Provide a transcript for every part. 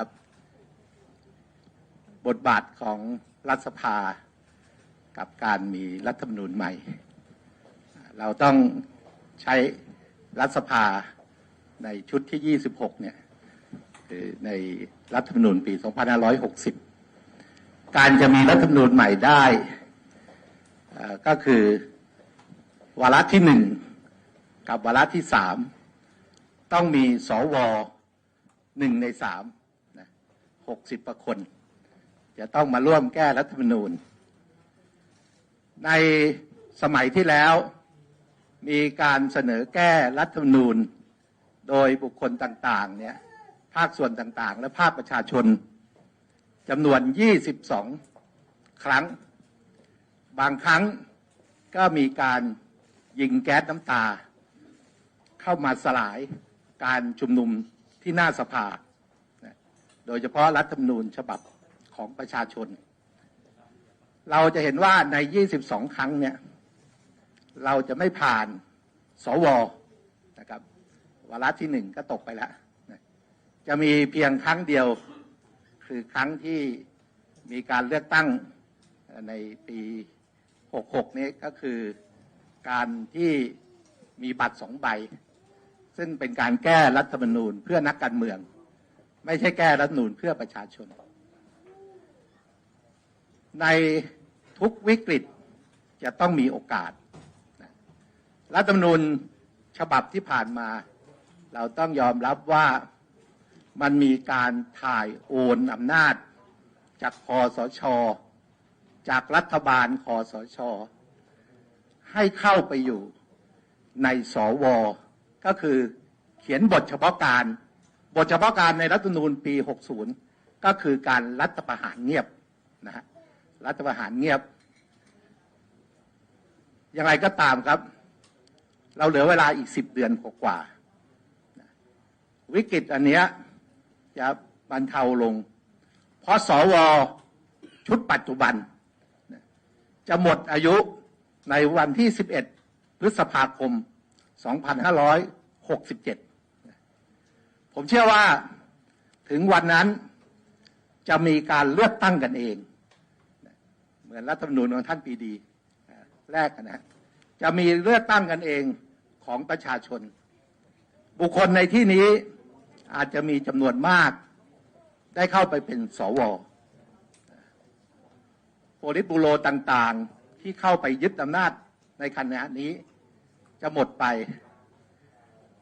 ครับบทบาทของรัฐสภากับการมีรัฐธรรมนูญใหม่ เราต้องใช้รัฐสภาในชุดที่ 26 เนี่ยในรัฐธรรมนูญปี 2560 การจะมีรัฐธรรมนูญใหม่ได้ ก็คือวาระที่หนึ่งกับวาระที่สามต้องมีสวหนึ่งในสาม นะหกสิบประคน จะต้องมาร่วมแก้รัฐธรรมนูญ ในสมัยที่แล้ว มีการเสนอแก้รัฐธรรมนูญ โดยบุคคลต่างๆเนี่ยภาคส่วนต่างๆ และภาคประชาชนจำนวน 22 ครั้ง บางครั้งก็มีการยิงแก๊สน้ำตา เข้ามาสลายการชุมนุมที่หน้าสภา โดยเฉพาะรัฐธรรมนูญฉบับของประชาชน เราจะเห็นว่าใน 22 ครั้งเนี่ย เราจะไม่ผ่านสวนะครับวาระที่หนึ่งก็ตกไปแล้ว จะมีเพียงครั้งเดียวคือครั้งที่มีการเลือกตั้งในปี 66 นี้ก็คือการที่มีบัตรสองใบ ซึ่งเป็นการแก้รัฐธรรมนูญเพื่อนักการเมือง ไม่ใช่แก้รัฐนูญเพื่อประชาชน ในทุกวิกฤตจะต้องมีโอกาสรัฐธรรมนูญฉบับที่ผ่านมา เราต้องยอมรับว่ามันมีการถ่ายโอนอำนาจ จากคอสช จากรัฐบาลคอสช ให้เข้าไปอยู่ในสว ก็คือเขียนบทเฉพาะการ บทเฉพาะการในรัฐธรรมนูญปี 60 ก็คือการรัฐประหารเงียบนะฮะรัฐประหารเงียบยังไงก็ตามครับ เราเหลือเวลาอีก 10 เดือนกว่า วิกฤตอันเนี้ยจะบรรเทาลง เพราะสวชุดปัจจุบัน จะหมดอายุในวันที่ 11 พฤษภาคม 2567 ผมเชื่อว่าถึงวันนั้นจะมีการเลือกตั้งกันเอง เหมือนรัฐธรรมนูญของท่านปีดีแรกนะจะมีเลือกตั้งกันเองของประชาชน บุคคลในที่นี้อาจจะมีจำนวนมาก ได้เข้าไปเป็นสวโพลิตบูโรต่างๆที่เข้าไปยึดอำนาจในขณะนี้จะหมดไป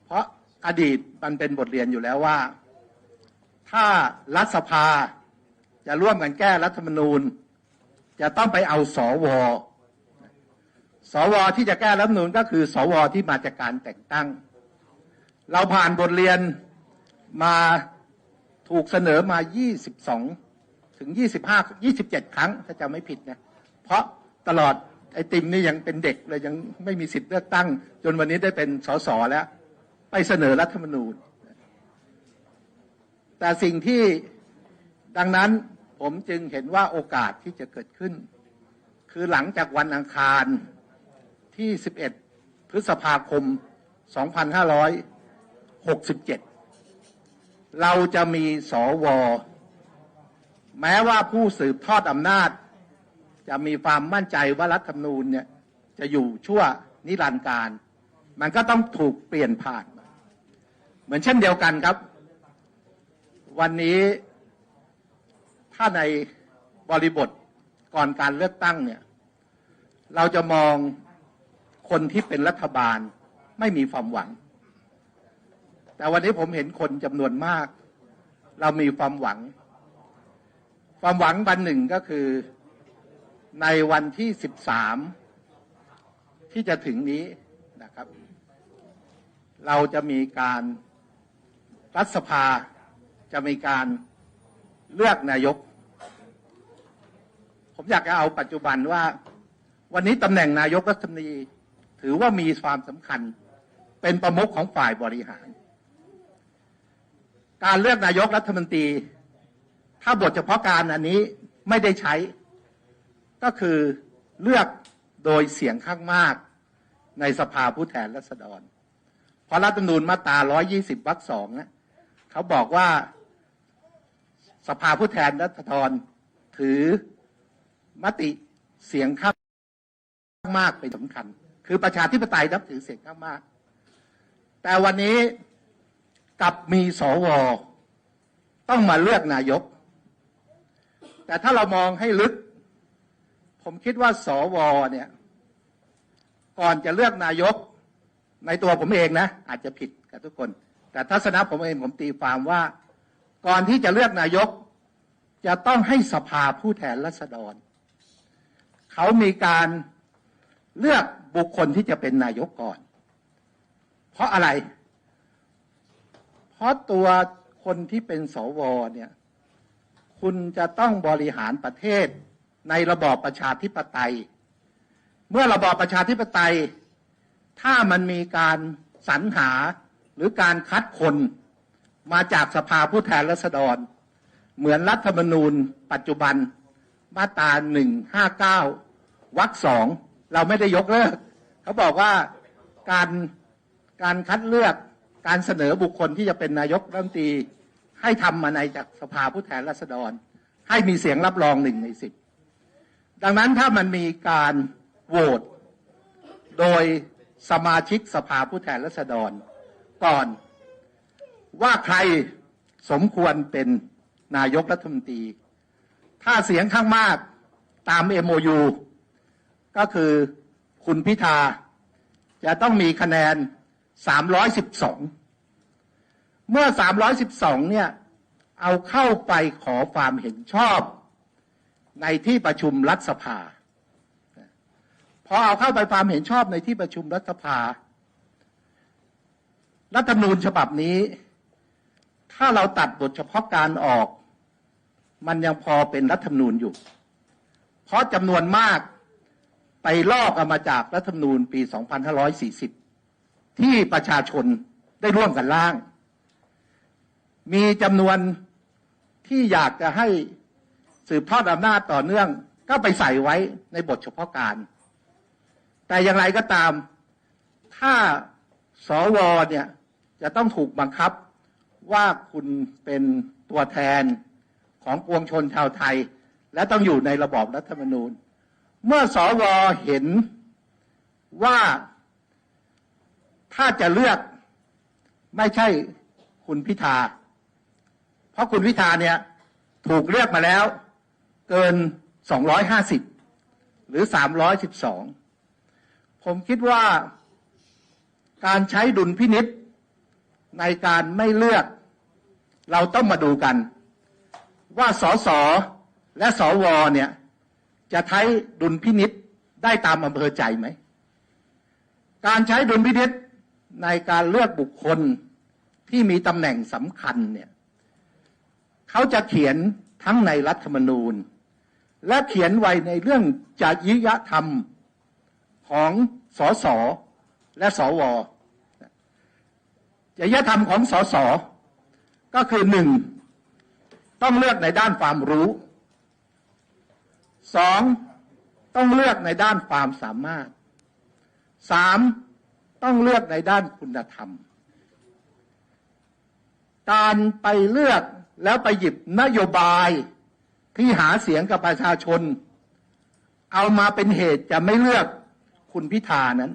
เพราะ อดีตมันเป็นบทเรียนอยู่แล้วว่า ถ้ารัฐสภาจะร่วมกันแก้รัฐธรรมนูญ จะต้องไปเอาสวสวที่จะแก้รัฐธรรมนูญก็คือ สวที่มาจากการแต่งตั้ง เราผ่านบทเรียนมาถูกเสนอมา 22 ถึง 25 27 ครั้ง ถ้าจำไม่ผิดนะ เพราะตลอดไอติมนี่ยังเป็นเด็กเลยยังไม่มีสิทธิ์เลือกตั้ง จนวันนี้ได้เป็นสสแล้ว ไปเสนอรัฐธรรมนูญ แต่สิ่งที่ดังนั้นผมจึงเห็นว่าโอกาสที่จะเกิดขึ้น คือหลังจากวันอังคารที่ 11 พฤษภาคม 2567 เราจะมีสวแม้ว่าผู้สืบทอดอำนาจ จะมีความมั่นใจว่ารัฐธรรมนูญเนี่ยจะอยู่ชั่วนิรันดร์การ มันก็ต้องถูกเปลี่ยนผ่าน เหมือนเช่นเดียวกันครับ วันนี้ถ้าในบริบทก่อนการเลือกตั้งเนี่ย เราจะมองคนที่เป็นรัฐบาลไม่มีความหวัง แต่วันนี้ผมเห็นคนจำนวนมาก เรามีความหวัง ความหวังวันหนึ่งก็คือ ในวันที่13ที่จะถึงนี้นะครับ เราจะมีการ รัฐสภาจะมีการเลือกนายก ผมอยากจะเอาปัจจุบันว่า วันนี้ตำแหน่งนายกรัฐมนตรีถือว่ามีความสำคัญ เป็นประมุขของฝ่ายบริหาร การเลือกนายกรัฐมนตรี ถ้าบทเฉพาะการอันนี้ไม่ได้ใช้ ก็คือเลือกโดยเสียงข้างมากในสภาผู้แทนราษฎร เพราะรัฐธรรมนูญมาตรา 120 วรรคสองนะ เขาบอกว่า สภาผู้แทนรัฐธรถือมติเสียงข้างมากเป็นสำคัญ คือประชาธิปไตยนับถือเสียงข้างมาก แต่วันนี้กลับมีสวต้องมาเลือกนายก แต่ถ้าเรามองให้ลึก ผมคิดว่าสวเนี่ย ก่อนจะเลือกนายกในตัวผมเองนะ อาจจะผิดกับทุกคน แต่ทัศนะผมเองผมตีความว่า ก่อนที่จะเลือกนายก จะต้องให้สภาผู้แทนราษฎร เขามีการเลือกบุคคลที่จะเป็นนายกก่อน เพราะอะไร เพราะตัวคนที่เป็นสวเนี่ย คุณจะต้องบริหารประเทศในระบอบประชาธิปไตย เมื่อระบอบประชาธิปไตย ถ้ามันมีการสรรหา หรือการคัดคนมาจากสภาผู้แทนราษฎร เหมือนรัฐธรรมนูญ ปัจจุบันมาตราหนึ่งห้าเก้าวรรคสองเราไม่ได้ยกเลิก เขาบอกว่าการการคัดเลือกการเสนอบุคคลที่จะเป็นนายกรัฐมนตรีให้ทำมาในจากสภาผู้แทนราษฎร ให้มีเสียงรับรองหนึ่งในสิบดังนั้นถ้ามันมีการโหวตโดยสมาชิกสภาผู้แทนราษฎร ก่อน ว่าใครสมควรเป็นนายกรัฐมนตรี ถ้าเสียงข้างมากตาม MOU ก็คือคุณพิธา จะต้องมีคะแนน 312 เมื่อ 312 เนี่ย เอาเข้าไปขอความเห็นชอบ ในที่ประชุมรัฐสภา พอเอาเข้าไปความเห็นชอบในที่ประชุมรัฐสภา รัฐธรรมนูญฉบับนี้ ถ้าเราตัดบทเฉพาะการออก มันยังพอเป็นรัฐธรรมนูญอยู่ เพราะจำนวนมากไปลอกเอามาจากรัฐธรรมนูญปี 2540 ที่ประชาชนได้ร่วมกันร่าง มีจำนวนที่อยากจะให้สืบทอดอำนาจต่อเนื่อง ก็ไปใส่ไว้ในบทเฉพาะการ แต่อย่างไรก็ตาม ถ้าสวเนี่ย จะต้องถูกบังคับว่าคุณเป็นตัวแทนของปวงชนชาวไทย และต้องอยู่ในระบอบรัฐธรรมนูญ เมื่อสวเห็นว่าถ้าจะเลือกไม่ใช่คุณพิธา เพราะคุณพิธาเนี่ยถูกเลือกมาแล้วเกิน 250 หรือ 312 ผมคิดว่าการใช้ดุลพินิษ ในการไม่เลือก เราต้องมาดูกัน ว่าสสและสวเนี่ย จะใช้ดุลพินิษได้ตามอำเภอใจไหม การใช้ดุลพินิษในการเลือกบุคคลที่มีตำแหน่งสำคัญเนี่ยเขาจะเขียนทั้งในรัฐธรรมนูญ และเขียนไว้ในเรื่องจริยธรรมของสสและสว จริยธรรมของสสก็คือหนึ่งต้องเลือกในด้านความรู้สองต้องเลือกในด้านความสามารถสามต้องเลือกในด้านคุณธรรม การไปเลือกแล้วไปหยิบนโยบายที่หาเสียงกับประชาชน เอามาเป็นเหตุจะไม่เลือกคุณพิธานั้น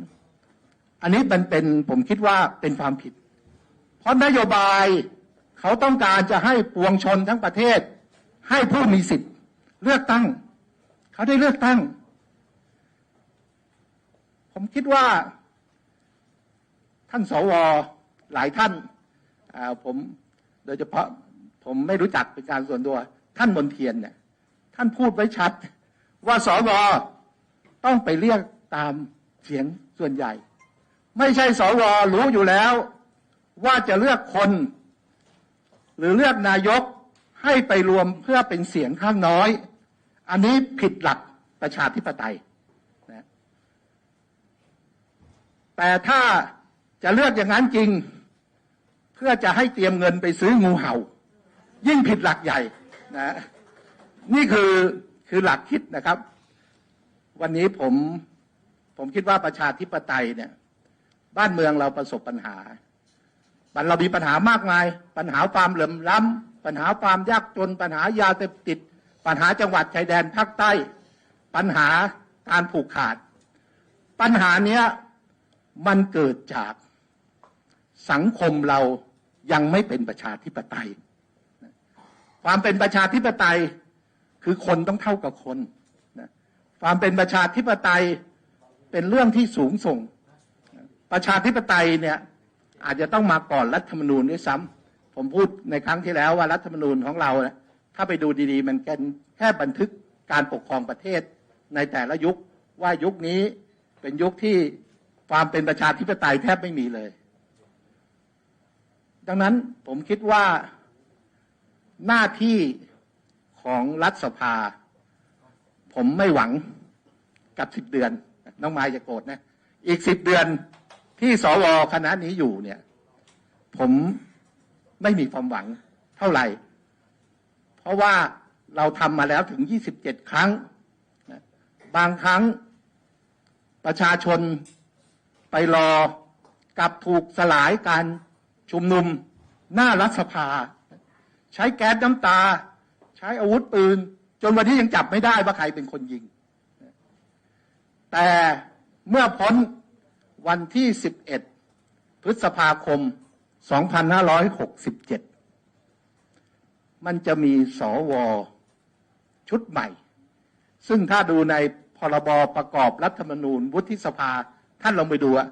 อันนี้มันเป็นผมคิดว่าเป็นความผิด ราะนโยบายเขาต้องการจะให้ปวงชนทั้งประเทศ ให้ผู้มีสิทธิ์เลือกตั้ง เขาได้เลือกตั้ง ผมคิดว่า ท่านสวหลายท่านาผมโดยเฉพาะผมไม่รู้จักเป็นการส่วนตัว ท่านมนเทียนเนี่ย ท่านพูดไว้ชัด ว่าสวต้องไปเรียกตามเสียงส่วนใหญ่ ไม่ใช่สวรู้อยู่แล้ว ว่าจะเลือกคน หรือเลือกนายกให้ไปรวมเพื่อเป็นเสียงข้างน้อย อันนี้ผิดหลักประชาธิปไตยนะแต่ถ้าจะเลือกอย่างนั้นจริง เพื่อจะให้เตรียมเงินไปซื้องูเห่า ยิ่งผิดหลักใหญ่นะนี่คือคือหลักคิดนะครับ วันนี้ผมผมคิดว่าประชาธิปไตยเนี่ย บ้านเมืองเราประสบปัญหา บันเรามีปัญหามากมาย ปัญหาความเหลื่อมล้ำปัญหาความยากจน ปัญหายาเสพติด ปัญหาจังหวัดชายแดนภาคใต้ ปัญหาการผูกขาด ปัญหาเนี้ยมันเกิดจากสังคมเรายังไม่เป็นประชาธิปไตย ความเป็นประชาธิปไตยคือคนต้องเท่ากับคนความเป็นประชาธิปไตยเป็นเรื่องที่สูงส่ง ประชาธิปไตยเนี่ย อาจจะต้องมาก่อนรัฐธรรมนูญด้วยซ้ำผมพูดในครั้งที่แล้วว่ารัฐธรรมนูญของเราถ้าไปดูดีๆ มันแค่แค่บันทึกการปกครองประเทศในแต่ละยุคว่ายุคนี้เป็นยุคที่ความเป็นประชาธิปไตยแทบไม่มีเลย ดังนั้นผมคิดว่าหน้าที่ของรัฐสภา ผมไม่หวังกับสิบเดือน น้องมาจะโกรธนะ อีกสิบเดือน ที่สวคณะนี้อยู่เนี่ย ผมไม่มีความหวังเท่าไหร่ เพราะว่าเราทำมาแล้วถึง 27 ครั้ง บางครั้งประชาชนไปรอกับถูกสลายการชุมนุมหน้ารัฐสภา ใช้แก๊สน้ำตา ใช้อาวุธปืน จนวันนี้ยังจับไม่ได้ว่าใครเป็นคนยิง แต่เมื่อพ้น วันที่ 11 พฤษภาคม 2567 มันจะมีสวชุดใหม่ ซึ่งถ้าดูในพรบประกอบรัฐธรรมนูญ วุฒิสภาท่านลองไปดูอะ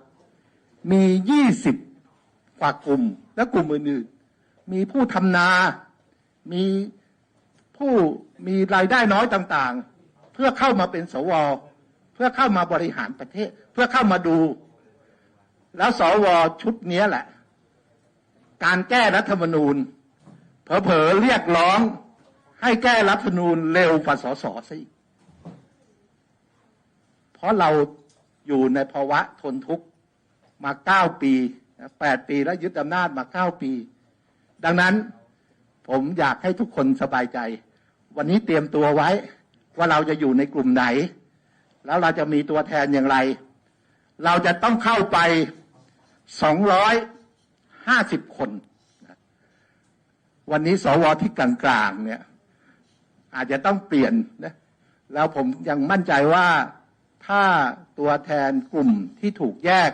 มี 20 กว่ากลุ่ม และกลุ่มอื่นๆ มีผู้ทำนา มีผู้มีรายได้น้อยต่างๆ เพื่อเข้ามาเป็นสว เพื่อเข้ามาบริหารประเทศ เพื่อเข้ามาดู แล้วสวชุดนี้แหละ การแก้รัฐธรรมนูญเผลอๆเรียกร้องให้แก้รัฐธรรมนูญเร็วกว่าสสอีกเพราะเราอยู่ในภาวะทนทุกข์มาเก้าปีแปดปีแล้วยึดอำนาจมาเก้าปี ดังนั้นผมอยากให้ทุกคนสบายใจ วันนี้เตรียมตัวไว้ว่าเราจะอยู่ในกลุ่มไหน แล้วเราจะมีตัวแทนอย่างไร เราจะต้องเข้าไป สองร้อยห้าสิบคน วันนี้สวที่กลางๆเนี่ย อาจจะต้องเปลี่ยนนะแล้วผมยังมั่นใจว่าถ้าตัวแทนกลุ่มที่ถูกแยก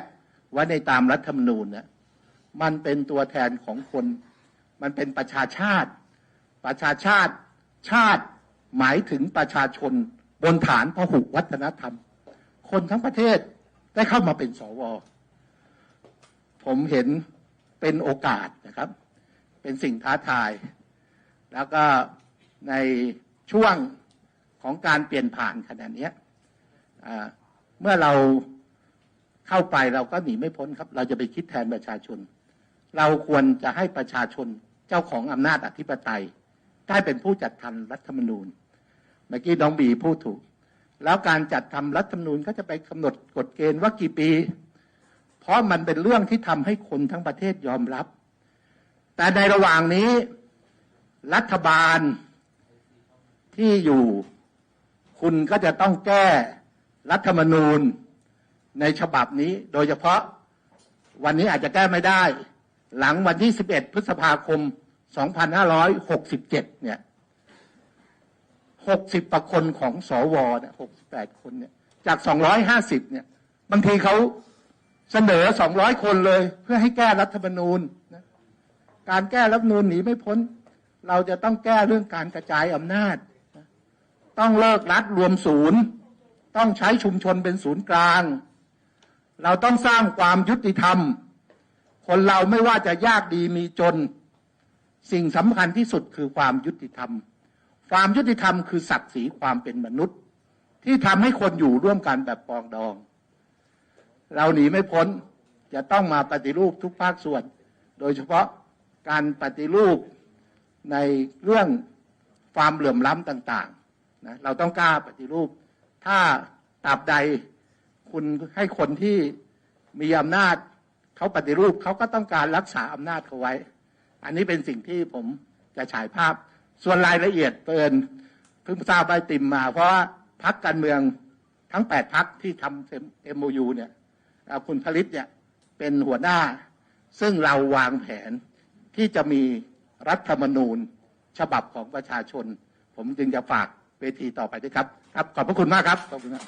ไว้ในตามรัฐธรรมนูญเนี่ยมันเป็นตัวแทนของคน มันเป็นประชาชาติ ประชาชาติชาติหมายถึงประชาชนบนฐานพหุวัฒนธรรม คนทั้งประเทศได้เข้ามาเป็นสว ผมเห็นเป็นโอกาสนะครับ เป็นสิ่งท้าทาย แล้วก็ในช่วงของการเปลี่ยนผ่านขนาดนี้เมื่อเราเข้าไปเราก็หนีไม่พ้นครับ เราจะไปคิดแทนประชาชน เราควรจะให้ประชาชนเจ้าของอำนาจอธิปไตย ได้เป็นผู้จัดทำรัฐธรรมนูญ เมื่อกี้น้องบีพูดถูก แล้วการจัดทำรัฐธรรมนูญก็จะไปกำหนดกฎเกณฑ์ว่ากี่ปี เพราะมันเป็นเรื่องที่ทำให้คนทั้งประเทศยอมรับ แต่ในระหว่างนี้รัฐบาลที่อยู่คุณก็จะต้องแก้รัฐธรรมนูญในฉบับนี้ โดยเฉพาะวันนี้อาจจะแก้ไม่ได้ หลังวันที่ 11 พฤษภาคม 2567 เนี่ย 60ประคนของสวเนี่ย68 คนเนี่ย จาก 250 เนี่ย บางทีเขา เสนอ200คนเลย เพื่อให้แก้รัฐธรรมนูญนะการแก้รัฐธรรมนูญหนีไม่พ้น เราจะต้องแก้เรื่องการกระจายอำนาจต้องเลิกรัฐรวมศูนย์ ต้องใช้ชุมชนเป็นศูนย์กลาง เราต้องสร้างความยุติธรรม คนเราไม่ว่าจะยากดีมีจน สิ่งสำคัญที่สุดคือความยุติธรรม ความยุติธรรมคือศักดิ์ศรีความเป็นมนุษย์ ที่ทำให้คนอยู่ร่วมกันแบบปองดอง เราหนีไม่พ้นจะต้องมาปฏิรูปทุกภาคส่วน โดยเฉพาะการปฏิรูปในเรื่องความเหลื่อมล้ำต่างๆนะเราต้องกล้าปฏิรูป ถ้าตราบใดคุณให้คนที่มีอำนาจเขาปฏิรูปเขาก็ต้องการรักษาอำนาจเขาไว้ อันนี้เป็นสิ่งที่ผมจะฉายภาพ ส่วนรายละเอียดเปินเพิ่งทราบใบติมมา เพราะว่าพักการเมืองทั้งแปดพักที่ทำเอ็มโยูเนี่ย คุณผลิตเนี่ยเป็นหัวหน้า ซึ่งเราวางแผนที่จะมีรัฐธรรมนูญฉบับของประชาชน ผมจึงจะฝากเวทีต่อไปด้วยครับ ครับ ขอบพระคุณมากครับ ขอบคุณครับ